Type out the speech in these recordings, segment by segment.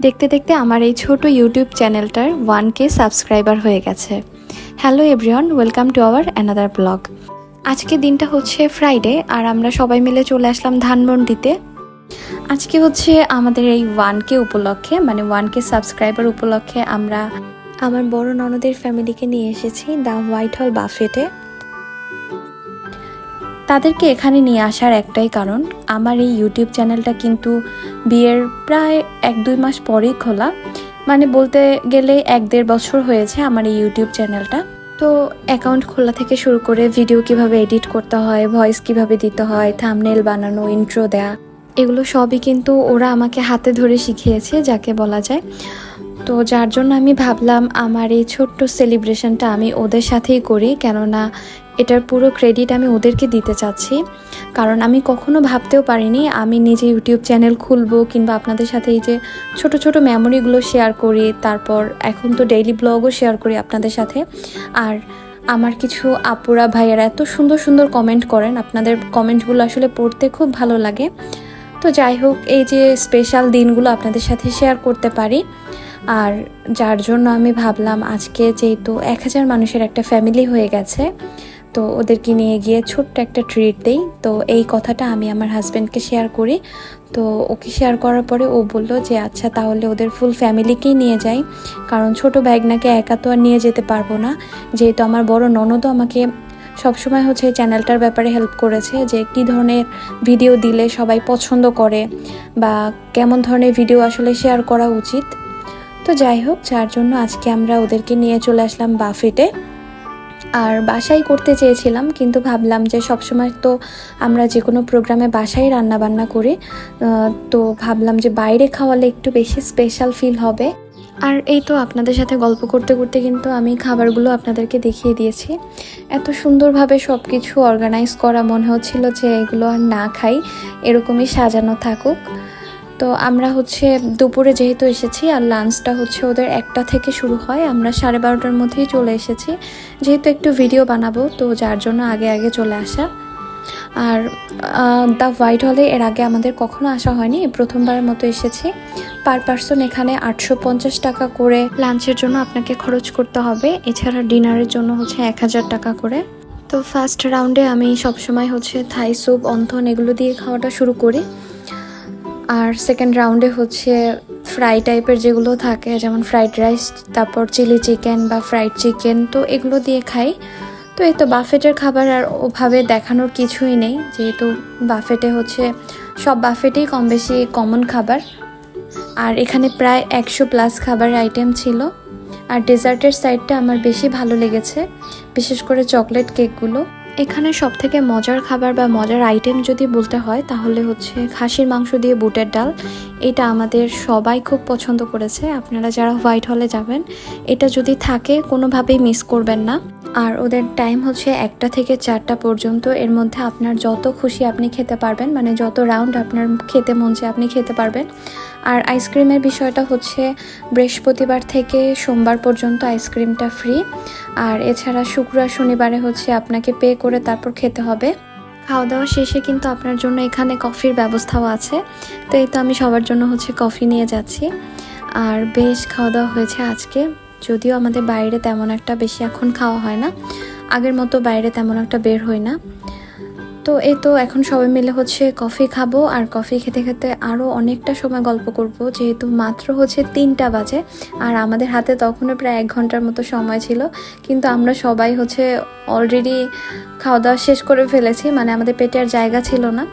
দেখতে দেখতে আমার এই ছোট ইউটিউব চ্যানেলটার ওয়ান কে সাবস্ক্রাইবার হয়ে গেছে। Hello everyone welcome to our another blog আজকে দিনটা হচ্ছে ফ্রাইডে আর আমরা সবাই মিলে চলে আসলাম ধানমন্ডিতে। আজকে হচ্ছে আমাদের এই ওয়ান কে উপলক্ষে মানে ওয়ান কে সাবস্ক্রাইবার উপলক্ষে আমরা আমার বড় ননদের ফ্যামিলিকে নিয়ে এসেছি দ্য হোয়াইট হল বাফেটে তাদেরকে এখানে নিয়ে আসার একটাই কারণ, আমার এই ইউটিউব চ্যানেলটা কিন্তু বিয়ের প্রায় এক দুই মাস পরেই খোলা। মানে বলতে গেলে এক দেড় বছর হয়েছে আমার এই ইউটিউব চ্যানেলটা তো অ্যাকাউন্ট খোলা থেকে শুরু করে ভিডিও কীভাবে এডিট করতে হয় ভয়েস কীভাবে দিতে হয় থামনেল বানানো ইন্ট্রো দেয়া, এগুলো সবই কিন্তু ওরা আমাকে হাতে ধরে শিখিয়েছে, যাকে বলা যায়। তো যার জন্য আমি ভাবলাম আমার এই ছোট্ট সেলিব্রেশনটা আমি ওদের সাথেই করি, কেননা এটার পুরো ক্রেডিট আমি ওদেরকে দিতে চাচ্ছি। কারণ আমি কখনো ভাবতেও পারিনি, আমি নিজে ইউটিউব চ্যানেল খুলবো কিংবা আপনাদের সাথে এই যে ছোট ছোট মেমোরিগুলো শেয়ার করি, তারপর এখন তো ডেইলি ব্লগও শেয়ার করি আপনাদের সাথে। আর আমার কিছু আপুরা, ভাইয়েরা এত সুন্দর সুন্দর কমেন্ট করেন, আপনাদের কমেন্টগুলো আসলে পড়তে খুব ভালো লাগে। তো যাই হোক, এই যে স্পেশাল দিনগুলো আপনাদের সাথে শেয়ার করতে পারি। আর যার জন্য আমি ভাবলাম আজকে যেহেতু এক হাজার মানুষের একটা ফ্যামিলি হয়ে গেছে, তো ওদেরকে নিয়ে গিয়ে ছোট্ট একটা ট্রিট দেই। তো এই কথাটা আমি আমার হাজব্যান্ডকে শেয়ার করি। তো ওকে শেয়ার করার পরে ও বলল যে আচ্ছা তাহলে ওদের ফুল ফ্যামিলিকেই নিয়ে যাই। কারণ ছোট ব্যাগনাকে একা তো আর নিয়ে যেতে পারব না। যেহেতু আমার বড় ননদও আমাকে সবসময় হচ্ছে চ্যানেলটার ব্যাপারে হেল্প করেছে যে, কী ধরনের ভিডিও দিলে সবাই পছন্দ করে বা কেমন ধরনের ভিডিও আসলে শেয়ার করা উচিত। তো যাই হোক, যার জন্য আজকে আমরা ওদেরকে নিয়ে চলে আসলাম বাফেটে। আর বাসায় করতে চেয়েছিলাম, কিন্তু ভাবলাম যে সবসময় তো আমরা যে কোনো প্রোগ্রামে বাসায় রান্না বান্না করি তো ভাবলাম যে বাইরে খাওয়ালে একটু বেশি স্পেশাল ফিল হবে। আর এই তো আপনাদের সাথে গল্প করতে করতে কিন্তু আমি খাবারগুলো আপনাদেরকে দেখিয়ে দিয়েছি। এত সুন্দরভাবে সব কিছু অর্গানাইজ করা মনে হচ্ছিল যে এগুলো আর না খাই, এরকমই সাজানো থাকুক। তো আমরা হচ্ছে দুপুরে যেহেতু এসেছি আর লাঞ্চটা হচ্ছে ওদের একটা থেকে শুরু হয়, আমরা সাড়ে বারোটার মধ্যেই চলে এসেছি। যেহেতু একটু ভিডিও বানাবো, তো যার জন্য আগে আগে চলে আসা। আর দ্য হোয়াইট হলে এর আগে আমাদের কখনো আসা হয়নি, প্রথমবারের মতো এসেছি। পার পার্সন এখানে আটশো পঞ্চাশ টাকা করে লাঞ্চের জন্য আপনাকে খরচ করতে হবে। এছাড়া ডিনারের জন্য হচ্ছে এক হাজার টাকা করে। তো ফার্স্ট রাউন্ডে আমি সবসময় হচ্ছে থাই স্যুপ অন্থন এগুলো দিয়ে খাওয়াটা শুরু করি। আর সেকেন্ড রাউন্ডে হচ্ছে ফ্রাই টাইপের যেগুলো থাকে, যেমন ফ্রাইড রাইস তারপর চিলি চিকেন বা ফ্রাইড চিকেন তো এগুলো দিয়ে খাই। তো এই তো বাফেটের খাবার আর ওভাবে দেখানোর কিছুই নেই, যেহেতু বাফেটে হচ্ছে সব বাফেটেই কম বেশি কমন খাবার। আর এখানে প্রায় একশো প্লাস খাবার আইটেম ছিল। আর ডেজার্টের সাইডটা আমার বেশি ভালো লেগেছে, বিশেষ করে চকলেট কেকগুলো এখানে সব থেকে মজার খাবার বা মজার আইটেম যদি বলতে হয়, তাহলে হচ্ছে খাসির মাংস দিয়ে বুটের ডাল। এটা আমাদের সবাই খুব পছন্দ করেছে। আপনারা যারা হোয়াইট হলে যাবেন, এটা যদি থাকে, কোনোভাবেই মিস করবেন না। আর ওদের টাইম হচ্ছে একটা থেকে চারটা পর্যন্ত। এর মধ্যে আপনার যত খুশি আপনি খেতে পারবেন মানে যত রাউন্ড আপনার খেতে মন চায় আপনি খেতে পারবেন। আর আইসক্রিমের বিষয়টা হচ্ছে, বৃহস্পতিবার থেকে সোমবার পর্যন্ত আইসক্রিমটা ফ্রি আর এছাড়া শুক্র শনিবারে হচ্ছে আপনাকে পে করে তারপর খেতে হবে। খাওয়া দাওয়া শেষে কিন্তু আপনার জন্য এখানে কফির ব্যবস্থাও আছে। তো এই তো আমি সবার জন্য হচ্ছে কফি নিয়ে যাচ্ছি। আর বেশ খাওয়া দাওয়া হয়েছে আজকে। যদিও আমাদের বাইরে তেমন একটা বেশি এখন খাওয়া হয় না। আগের মতো বাইরে তেমন একটা বের হই না। তো এই তো এখন সবাই মিলে হচ্ছে কফি খাব আর কফি খেতে খেতে আরও অনেকটা সময় গল্প করব, যেহেতু মাত্র হচ্ছে তিনটা বাজে আর আমাদের হাতে তখনও প্রায় এক ঘণ্টার মতো সময় ছিল। কিন্তু আমরা সবাই হচ্ছে অলরেডি খাওয়া দাওয়া শেষ করে ফেলেছি মানে আমাদের পেটে আর জায়গা ছিল না।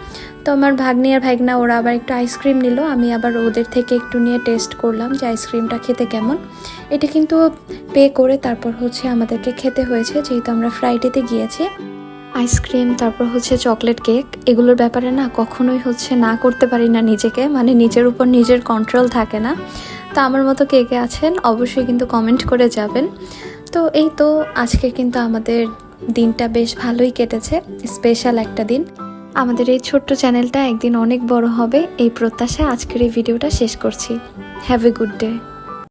তো আমার ভাগ্নি আর ভাগনা, ওরা আবার একটু আইসক্রিম নিল, আমি আবার ওদের থেকে একটু নিয়ে টেস্ট করলাম যে আইসক্রিমটা খেতে কেমন। এটা কিন্তু পে করে তারপর হচ্ছে আমাদেরকে খেতে হয়েছে, যেহেতু আমরা ফ্রাইডেতে গিয়েছি। আইসক্রিম, তারপর হচ্ছে চকলেট কেক, এগুলোর ব্যাপারে না কখনোই হচ্ছে না করতে পারি না নিজেকে। মানে নিজের উপর নিজের কন্ট্রোল থাকে না। তো আমার মতো কে কে আছেন, অবশ্যই কিন্তু কমেন্ট করে যাবেন। তো এই তো আজকে কিন্তু আমাদের দিনটা বেশ ভালোই কেটেছে স্পেশাল একটা দিন। আমাদের এই ছোট্ট চ্যানেলটা একদিন অনেক বড় হবে, এই প্রত্যাশায় আজকের এই ভিডিওটা শেষ করছি। Have a good day